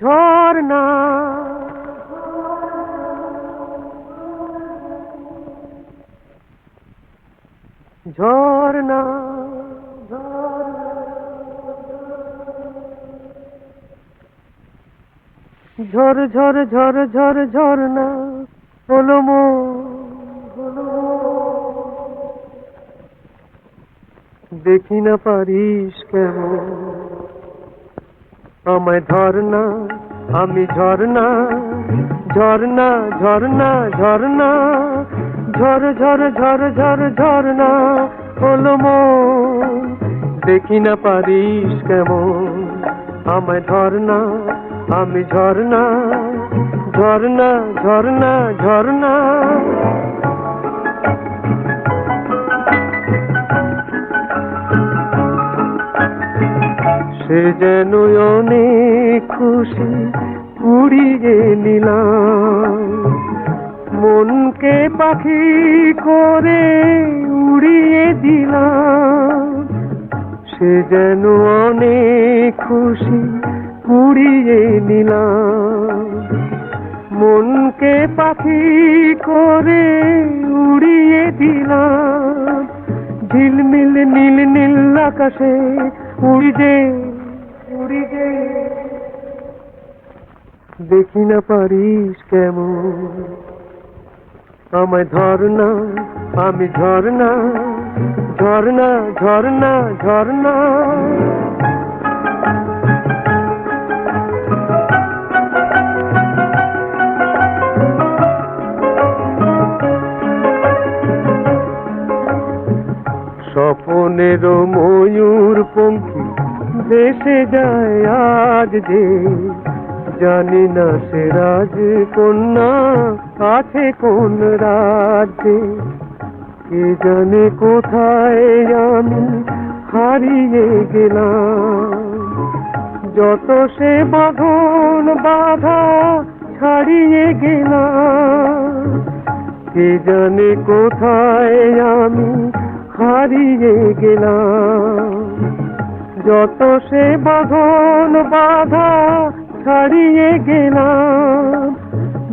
ঝর্ণা। ঝর্ণা ঝর ঝর ঝর ঝর ঝর্ণা হলো মন। দেখি না পারিস কেমন? আমায় না আমি ঝর্ণা ঝর্ণা ঝর্ণা ঝর্ণা, ঝর ঝর ঝর ঝর, ঝর্ণা হলো মন। দেখি না পারিস কেমন, আমায় না আমি ঝর্ণা ঝর্ণা ঝর্ণা ঝর্ণা সে যেন অনেক খুশি উড়িয়ে নিলাম। মনকে পাখি করে উড়িয়ে দিলাম। সে যেন অনেক খুশি উড়িয়ে নিলাম। মনকে পাখি করে উড়িয়ে দিলাম। ঝিলমিল নীল নীল আকাশে উড়ি যে উড়ি যে দেখি না পারিস কেমন। আমায় না আমি ঝর্ণা ঝর্ণা ঝর্ণা ঝর্ণা স্বপনের ময়ূর পঙ্খী দেশে যায় আজ যে। জানি না সে রাজ কন্যা আছে কোন রাজ্যে। কে জানে কোথায় আমি হারিয়ে গেলাম। যত সে বাঁধন বাধা ছাড়িয়ে গেলাম। কে জানে কোথায় আমি হারিয়ে গেলাম। যত সে বাঁধন বাধা ছাড়িয়ে গেলাম,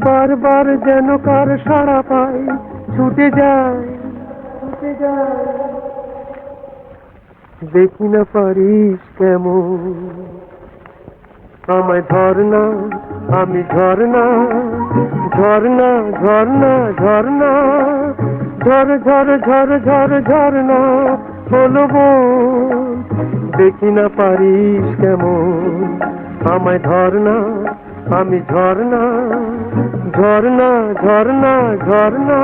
বারবার যেন কার সাড়া পাই ছুটে যায় ছুটে যায় দেখি না পারিস কেমন? আমায় না, আমি ঝর্ণা ঝর্ণা ঝর্ণা ঝর্ণা ঝর ঝর ঝর ঝর ঝর্ণা হলো দেখি না পারিস কেমন। আমায় না আমি ঝর্ণা ঝর্ণা ঝর্ণা ঝর্ণা